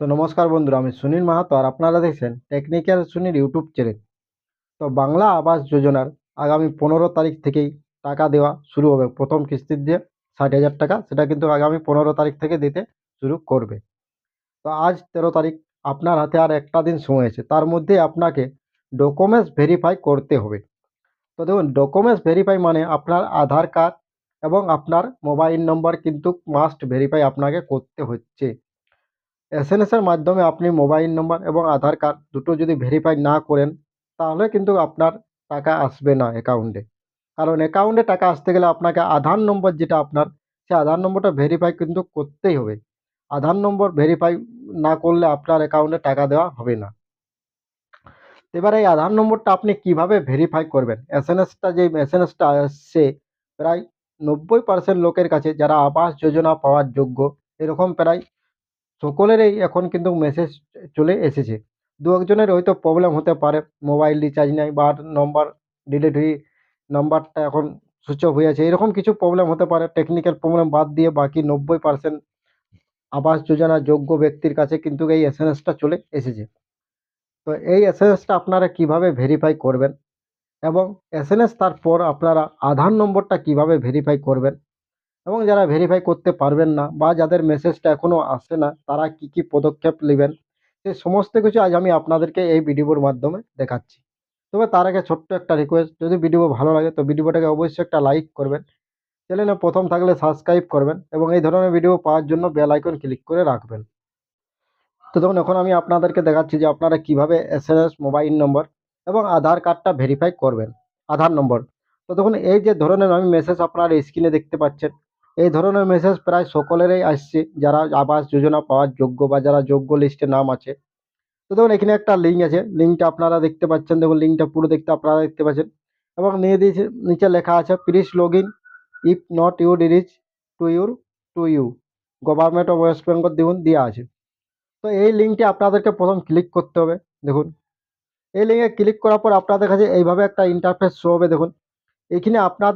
তো নমস্কার বন্ধুরা, আমি সুনীল মাহাতো আর আপনারা দেখছেন টেকনিক্যাল সুনীল ইউটিউব চ্যানেল তো বাংলা আবাস যোজনার আগামী পনেরো তারিখ থেকেই টাকা দেওয়া শুরু হবে। প্রথম কিস্তির দিয়ে ষাট হাজার টাকা, সেটা কিন্তু আগামী পনেরো তারিখ থেকে দিতে শুরু করবে। তো আজ তেরো তারিখ, আপনার হাতে আর একটা দিন সময় আছে। তার মধ্যে আপনাকে ডকুমেন্টস ভেরিফাই করতে হবে। তো দেখুন ডকুমেন্টস ভেরিফাই মানে আপনার আধার কার্ড এবং আপনার মোবাইল নম্বর কিন্তু মাস্ট ভেরিফাই আপনাকে করতে হচ্ছে। এস এর মাধ্যমে আপনি মোবাইল নম্বর এবং আধার কার্ড দুটো যদি ভেরিফাই না করেন, তাহলে কিন্তু আপনার টাকা আসবে না অ্যাকাউন্টে কারণ অ্যাকাউন্টে টাকা আসতে গেলে আপনাকে আধার নম্বর যেটা আপনার সে আধার নম্বরটা ভেরিফাই কিন্তু করতেই হবে। আধার নম্বর ভেরিফাই না করলে আপনার অ্যাকাউন্টে টাকা দেওয়া হবে না। এবার এই আধার নম্বরটা আপনি কীভাবে ভেরিফাই করবেন? এস এন এসটা যে এস এন এসটা আসছে, প্রায় নব্বই পার্সেন্ট লোকের কাছে যারা আবাস যোজনা পাওয়ার যোগ্য, এরকম প্রায় সকলেরই এখন কিন্তু মেসেজ চলে এসেছে। দু একজনের হয়তো প্রবলেম হতে পারে মোবাইল রিচার্জ নেই বা নম্বর হয়ে নাম্বারটা এখন সুইচ অফ হয়ে আছে, এরকম কিছু প্রবলেম হতে পারে। টেকনিক্যাল প্রবলেম বাদ দিয়ে বাকি নব্বই পার্সেন্ট আবাস যোজনা যোগ্য ব্যক্তির কাছে কিন্তু এই এস চলে এসেছে। তো এই এস আপনারা কীভাবে ভেরিফাই করবেন? এবং এস এস তারপর আপনারা আধার নম্বরটা কীভাবে ভেরিফাই করবেন? এবং যারা ভেরিফাই করতে পারবেন না বা যাদের মেসেজটা এখনও আসে না, তারা কি কি পদক্ষেপ নেবেন? সে সমস্ত কিছু আজ আমি আপনাদেরকে এই ভিডিওর মাধ্যমে দেখাচ্ছি। তবে তার আগে ছোট্ট একটা রিকোয়েস্ট যদি ভিডিও ভালো লাগে তো ভিডিওটাকে অবশ্যই একটা লাইক করবেন। চ্যানেলে প্রথম থাকলে সাবস্ক্রাইব করবেন এবং এই ধরনের ভিডিও পাওয়ার জন্য বেল আইকন ক্লিক করে রাখবেন। তো দেখুন, এখন আমি আপনাদেরকে দেখাচ্ছি যে আপনারা কীভাবে এস মোবাইল নম্বর এবং আধার কার্ডটা ভেরিফাই করবেন। আধার নম্বর তো দেখুন, এই যে ধরনের আমি মেসেজ আপনার স্ক্রিনে দেখতে পাচ্ছেন এই ধরনের মেসেজ প্রায় সকলেরই আসছে যারা আবাস যোজনা পাওয়ার যোগ্য বা যারা যোগ্য লিস্টে নাম আছে। তো দেখুন, এখানে একটা লিঙ্ক আছে। লিঙ্কটা আপনারা দেখতে পাচ্ছেন। দেখুন লিঙ্কটা পুরো দেখতে আপনারা দেখতে পাচ্ছেন। এবং নিয়ে দিয়েছে, নিচে লেখা আছে please log in if not you reach to your to you government of West Bengal দেখুন দেওয়া আছে। তো এই লিঙ্কটি আপনাদেরকে প্রথম ক্লিক করতে হবে, দেখুন। এই লিঙ্কে ক্লিক করার পর আপনাদের কাছে এইভাবে একটা ইন্টারফেস শো হবে, দেখুন। এখানে আপনার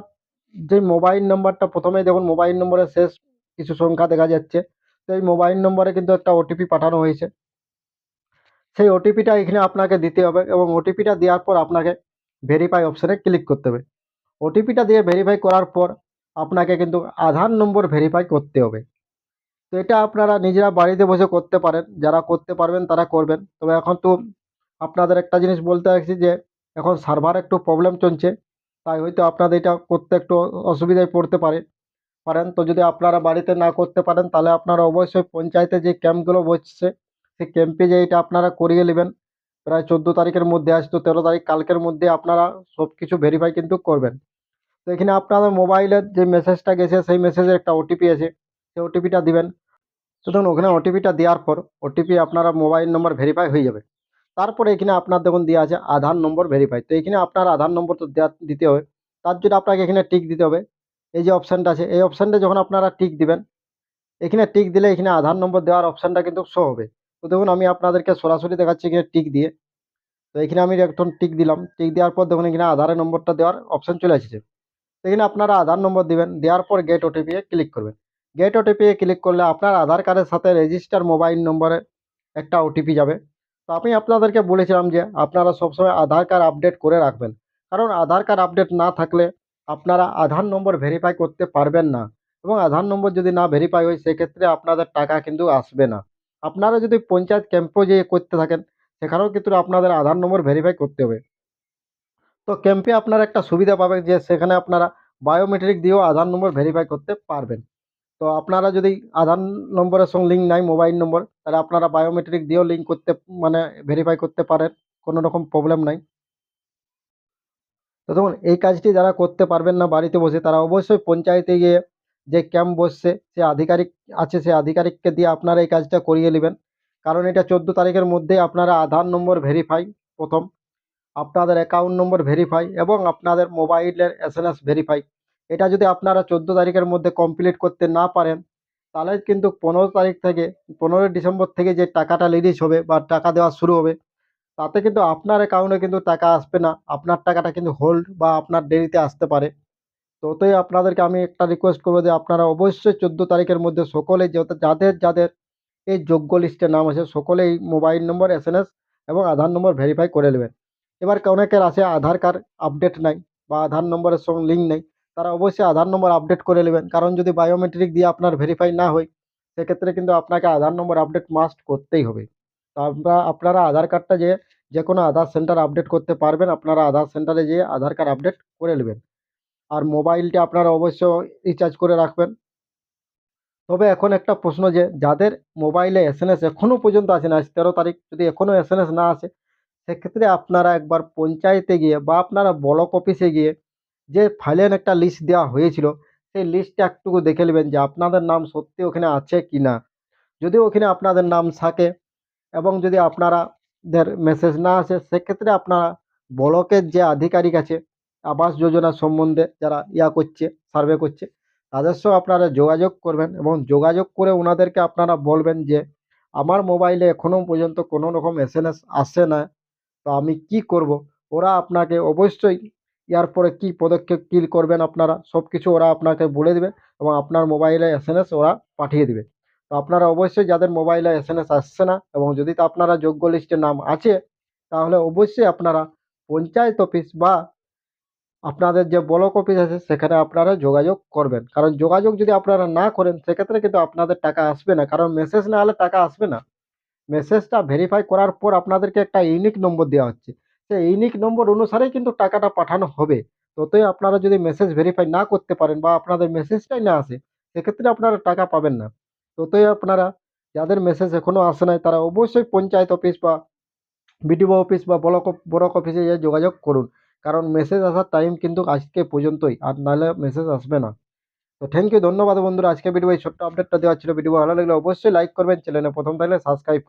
যে মোবাইল নম্বরটা প্রথমে দেখুন মোবাইল নম্বরের শেষ কিছু সংখ্যা দেখা যাচ্ছে। তো এই মোবাইল নম্বরে কিন্তু একটা ওটিপি পাঠানো হয়েছে। সেই ওটিপিটা এখানে আপনাকে দিতে হবে এবং ওটিপিটা দেওয়ার পর আপনাকে ভেরিফাই অপশানে ক্লিক করতে হবে। ওটিপিটা দিয়ে ভেরিফাই করার পর আপনাকে কিন্তু আধার নম্বর ভেরিফাই করতে হবে। তো এটা আপনারা নিজেরা বাড়িতে বসে করতে পারেন। যারা করতে পারবেন তারা করবেন। তবে এখন তো আপনাদের একটা জিনিস বলতে চাইছি যে, এখন সার্ভার একটু প্রবলেম চলছে। তাই হয়তো আপনাদের এটা করতে একটু অসুবিধায় পড়তে পারে, পারেন। তো যদি আপনারা বাড়িতে না করতে পারেন, তাহলে আপনারা অবশ্যই পঞ্চায়েতে যে ক্যাম্পগুলো বসছে, সেই ক্যাম্পে যে এটা আপনারা করিয়ে নেবেন। প্রায় চোদ্দ তারিখের মধ্যে আজ তো তেরো তারিখ কালকের মধ্যে আপনারা সব কিছু ভেরিফাই কিন্তু করবেন। তো এখানে আপনাদের মোবাইলের যে মেসেজটা গেছে, সেই মেসেজের একটা ওটিপি আছে, সেই ওটিপিটা দিবেন। ধরুন ওখানে ওটিপিটা দেওয়ার পর ওটিপি আপনারা মোবাইল নম্বর ভেরিফাই হয়ে যাবে। তারপরে এখানে আপনার দেখুন দেওয়া আছে আধার নম্বর ভেরিফাই তো এখানে আপনার আধার নম্বর তো দিতে হবে। তার জন্য আপনাকে এখানে টিক দিতে হবে। এই যে অপশানটা আছে, এই অপশানটা যখন আপনারা টিক দিবেন, এখানে টিক দিলে এখানে আধার নম্বর দেওয়ার অপশানটা কিন্তু শো হবে। তো দেখুন আমি আপনাদেরকে সরাসরি দেখাচ্ছি এখানে টিক দিয়ে। তো এখানে আমি এখন টিক দিলাম। টিক দেওয়ার পর দেখুন এখানে আধারের নম্বরটা দেওয়ার অপশান চলে এসেছে। তো এখানে আপনারা আধার নম্বর দিবেন, দেওয়ার পর গেট ওটিপি এ ক্লিক করবেন। গেট ওটিপি এ ক্লিক করলে আপনার আধার কার্ডের সাথে রেজিস্টার মোবাইল নম্বরে একটা ওটিপি যাবে। তো আমি আপনাদেরকে বলেছিলাম যে আপনারা সবসময় আধার কার্ড আপডেট করে রাখবেন। কারণ আধার কার্ড আপডেট না থাকলে আপনারা আধার নম্বর ভেরিফাই করতে পারবেন না এবং আধার নম্বর যদি না ভেরিফাই হয়, সেক্ষেত্রে আপনাদের টাকা কিন্তু আসবে না। আপনারা যদি পঞ্চায়েত ক্যাম্পও যে করতে থাকেন, সেখানেও কিন্তু আপনাদের আধার নম্বর ভেরিফাই করতে হবে। তো ক্যাম্পে আপনারা একটা সুবিধা পাবেন যে সেখানে আপনারা বায়োমেট্রিক দিয়েও আধার নম্বর ভেরিফাই করতে পারবেন। তো আপনারা যদি আধার নম্বরের সঙ্গে লিঙ্ক নাই মোবাইল নম্বর তাহলে আপনারা বায়োমেট্রিক দিয়েও লিঙ্ক করতে মানে ভেরিফাই করতে পারেন, কোনো রকম প্রবলেম নাই। তো দেখুন, এই কাজটি যারা করতে পারবেন না বাড়িতে বসে, তারা অবশ্যই পঞ্চায়েতে গিয়ে যে ক্যাম্প বসছে, সে আধিকারিক আছে, সে আধিকারিককে দিয়ে আপনারা এই কাজটা করিয়ে নেবেন। কারণ এটা চোদ্দ তারিখের মধ্যে আপনারা আধার নম্বর ভেরিফাই প্রথম। আপনাদের অ্যাকাউন্ট নম্বর ভেরিফাই এবং আপনাদের মোবাইলের এস ভেরিফাই এটা যদি আপনারা চোদ্দ তারিখের মধ্যে কমপ্লিট করতে না পারেন, তাহলে কিন্তু পনেরো তারিখ থেকে, পনেরোই ডিসেম্বর থেকে যে টাকাটা রিলিজ হবে বা টাকা দেওয়া শুরু হবে, তাতে কিন্তু আপনার অ্যাকাউন্টে কিন্তু টাকা আসবে না। আপনার টাকাটা কিন্তু হোল্ড বা আপনার দেরিতে আসতে পারে। ততই আপনাদেরকে আমি একটা রিকোয়েস্ট করব যে আপনারা অবশ্যই চোদ্দ তারিখের মধ্যে সকলে যাদের যাদের এই যোগ্য লিস্টে নাম আছে সকলে এই মোবাইল নম্বর এস এবং আধার নম্বর ভেরিফাই করে নেবেন। এবার অনেকের আছে আধার কার্ড আপডেট নাই বা আধার নম্বরের সঙ্গে লিঙ্ক নেই। তারা অবশ্যই আধার নম্বর আপডেট করে নেবেন। কারণ যদি বায়োমেট্রিক দিয়ে আপনার ভেরিফাই না হয়, সেক্ষেত্রে কিন্তু আপনাকে আধার নম্বর আপডেট মাস্ট করতেই হবে। তো আমরা, আপনারা আধার কার্ডটা যে যে কোনো আধার সেন্টার আপডেট করতে পারবেন, আপনারা আধার সেন্টারে যেয়ে আধার কার্ড আপডেট করে নেবেন। আর মোবাইলটা আপনারা অবশ্যই রিচার্জ করে রাখবেন। তবে এখন একটা প্রশ্ন যে, যাদের মোবাইলে এস এন এস এখনও পর্যন্ত আসে না, আজ তেরো তারিখ, যদি এখনও এস এম এস না আসে, সেক্ষেত্রে আপনারা একবার পঞ্চায়েতে গিয়ে বা আপনারা ব্লক অফিসে গিয়ে যে ফাইলের একটা লিস্ট দেওয়া হয়েছিল, সেই লিস্টটা একটুকু দেখে নেবেন যে আপনাদের নাম সত্যি ওখানে আছে কি না। যদি ওখানে আপনাদের নাম থাকে এবং যদি আপনারাদের মেসেজ না আসে, সেক্ষেত্রে আপনারা ব্লকের যে আধিকারিক আছে, আবাস যোজনা সম্বন্ধে যারা ইয়া করছে সার্ভে করছে, তাদের সঙ্গে আপনারা যোগাযোগ করবেন এবং যোগাযোগ করে ওনাদেরকে আপনারা বলবেন যে, আমার মোবাইলে এখনও পর্যন্ত কোনো রকম এস এম এস আসে না, তো আমি কি করব? ওরা আপনাকে অবশ্যই ইয়ার পরে কী পদক্ষেপ, কী করবেন আপনারা সব কিছু ওরা আপনাকে বলে দেবে এবং আপনার মোবাইলে এস এস ওরা পাঠিয়ে দেবে। তো আপনারা অবশ্যই যাদের মোবাইলে এস এস আসছে না এবং যদি তা আপনারা যোগ্য লিস্টে নাম আছে, তাহলে অবশ্যই আপনারা পঞ্চায়েত অফিস বা আপনাদের যে ব্লক অফিস আছে, সেখানে আপনারা যোগাযোগ করবেন। কারণ যোগাযোগ যদি আপনারা না করেন, সেক্ষেত্রে কিন্তু আপনাদের টাকা আসবে না। কারণ মেসেজ না হলে টাকা আসবে না। মেসেজটা ভেরিফাই করার পর আপনাদেরকে একটা ইউনিক নম্বর দেওয়া হচ্ছে। সেই ইউনিক নম্বর অনুসারেই কিন্তু টাকাটা পাঠানো হবে। ততই আপনারা যদি মেসেজ ভেরিফাই না করতে পারেন বা আপনাদের মেসেজটাই না আসে, সেক্ষেত্রে আপনারা টাকা পাবেন না। ততই আপনারা যাদের মেসেজ এখনও আসে নাই, তারা অবশ্যই পঞ্চায়েত অফিস বা বিডিও অফিস বা ব্লক ব্লক অফিসে গিয়ে যোগাযোগ করুন। কারণ মেসেজ আসার টাইম কিন্তু আজকে পর্যন্তই, আর নাহলে মেসেজ আসবে না। তো থ্যাংক ইউ ধন্যবাদ বন্ধুরা। আজকে ভিডিও এই ছোট্ট আপডেটটা দেওয়া ছিল। ভিডিও ভালো লাগলে অবশ্যই লাইক করবেন। চ্যানেলে প্রথম থাকলে সাবস্ক্রাইব